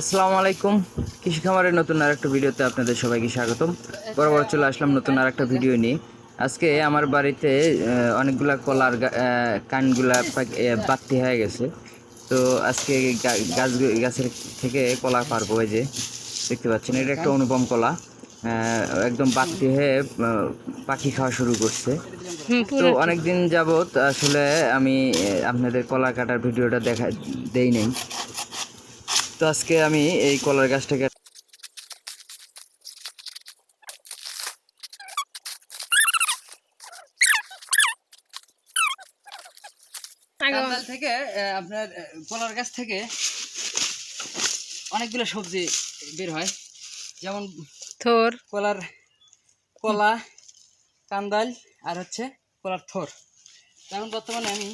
আসসালামু আলাইকুম। কৃষি খামারের নতুন আরেকটা ভিডিওতে আপনাদের সবাইকে স্বাগতম। বরাবর চলে আসলাম নতুন আরেকটা ভিডিও নিয়ে। আজকে আমার বাড়িতে অনেকগুলা কলার কানগুলা বাত্তি হয়ে গেছে। তো আজকে গাছ গাছের থেকে কলা পারব এই যে দেখতে পাচ্ছেন এটা একটা অনুপম কলা। একদম বাত্তি হয়ে পাখি খাওয়া শুরু করছে। তো অনেকদিন যাবত আসলে আমি আপনাদের কলা কাটার ভিডিওটা দেখা দেই নাই। তো আজকে আমি এই কলার গাছটাকে থেকে আপনার কলার গাছ থেকে অনেকগুলো সবজি বের হয়। যেমন থোর। কলার কলা কান্দাল আর হচ্ছে কলার থর। এখন বর্তমানে আমি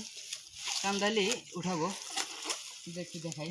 কান্দালি উঠাবো। একটু দেখাই।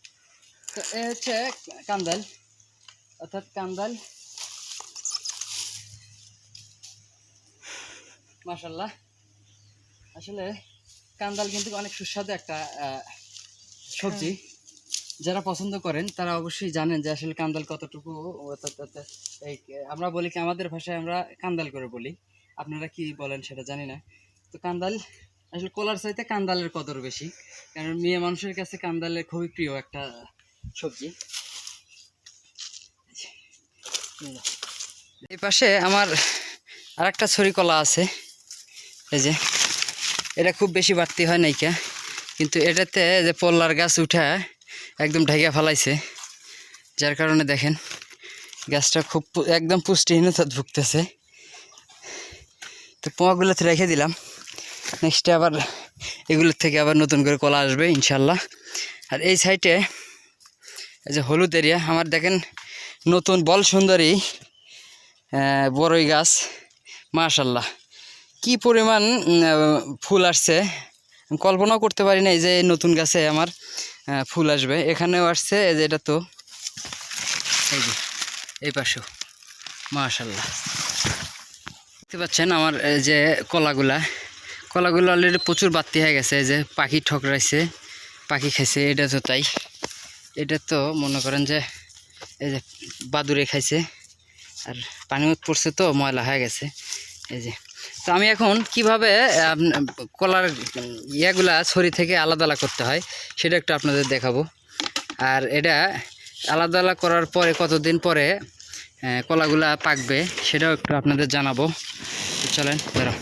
তো এ হচ্ছে কান্দাল অর্থাৎ কান্দাল মাশাল্লাহ আসলে কান্দাল কিন্তু অনেক সুস্বাদু একটা সবজি। যারা পছন্দ করেন তারা অবশ্যই জানেন যে আসলে কান্দাল কতটুকু এই আমরা বলি কি আমাদের ভাষায় আমরা কান্দাল করে বলি। আপনারা কি বলেন সেটা জানি না। তো কান্দাল আসলে কলার চাইতে কান্দালের কদর বেশি। কারণ মেয়ে মানুষের কাছে কান্দালের খুবই প্রিয় একটা সবজি। এই পাশে আমার আর একটা ছড়ি কলা আছে। এই যে, এটা খুব বেশি বাড়তি হয় নাইকা কিন্তু এটাতে যে পল্লার গাছ উঠা একদম ঢাইকা ফেলাইছে। যার কারণে দেখেন, গাছটা খুব একদম পুষ্টিহীনতা ভুগতেছে। তো পোয়াগুলোতে রেখে দিলাম। নেক্সটে আবার এগুলোর থেকে আবার নতুন করে কলা আসবে, ইনশাল্লাহ। আর এই সাইডে এই যে হলুদ এরিয়া, আমার দেখেন নতুন বল সুন্দরী বড়ই গাছ মাশাল্লাহ কি পরিমাণ ফুল আসছে। কল্পনাও করতে পারি না এই যে নতুন গাছে আমার ফুল আসবে। এখানেও আসছে, এই যে এটা তো, এই যে, এই পাশেও মাশাল্লাহ দেখতে পাচ্ছেন আমার, এই যে কলাগুলা। কলাগুলো অলরেডি প্রচুর বাড়তি হয়ে গেছে, এই যে পাখি ঠকরাইছে, পাখি খাইছে, এটা তো তাই। এটা তো মনে করেন যে এই যে বাদুরে খাইছে, আর পানি পড়ছে তো, ময়লা হয়ে গেছে। এই যে। তো আমি এখন কীভাবে কলার ইয়েগুলা ছড়ি থেকে আলাদা আলাদা করতে হয়, সেটা একটু আপনাদের দেখাবো। আর এটা আলাদা আলাদা করার পরে কতদিন পরে কলাগুলা পাকবে, সেটাও একটু আপনাদের জানাব। চলেন বেরো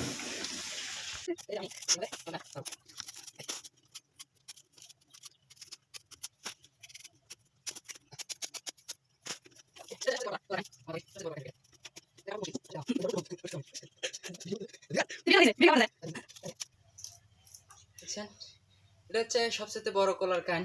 এটা হচ্ছে সবচেয়ে বড় কলার কান।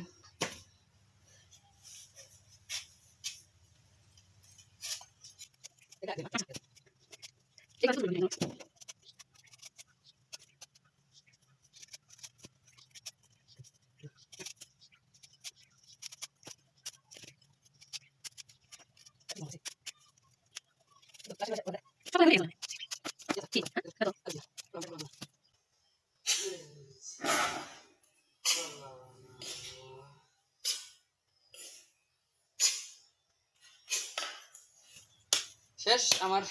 শেষ আমার।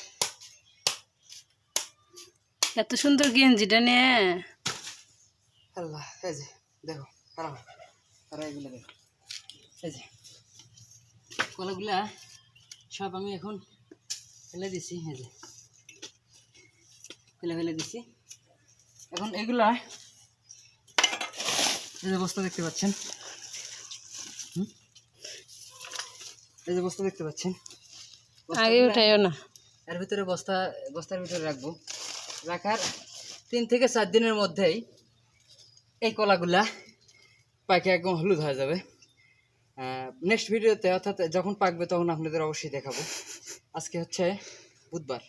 এত সুন্দর গেঞ্জিটা নিয়ে আল্লাহ এই যে দেখো খারাপ এগুলো দেখো এই যে কলাগুলা সব আমি এখন ফেলে দিছি এই যে। ফেলে ফেলে দিছি। এখন এগুলা এই যে বস্তা দেখতে পাচ্ছেন। হুম? এই যে বস্তা দেখতে পাচ্ছেন। আগে উঠাইও না। এর ভিতরে বস্তা বস্তার ভিতরে রাখব। রাখার তিন থেকে চার দিনের মধ্যেই এই কলাগুলা পাকে একদম হলুদ হয়ে যাবে। নেক্সট ভিডিওতে অর্থাৎ যখন পাকবে তখন আপনাদের অবশ্যই দেখাবো। আজকে হচ্ছে বুধবার।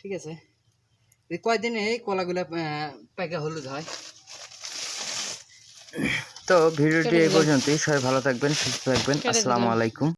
ঠিক আছে? এই কয়দিনে এই কলাগুলা আহ, পাকা হলুদ হয়? তো ভিডিওটি এই পর্যন্তই। সবাই ভালো থাকবেন সুস্থ থাকবেন। আসসালামু আলাইকুম।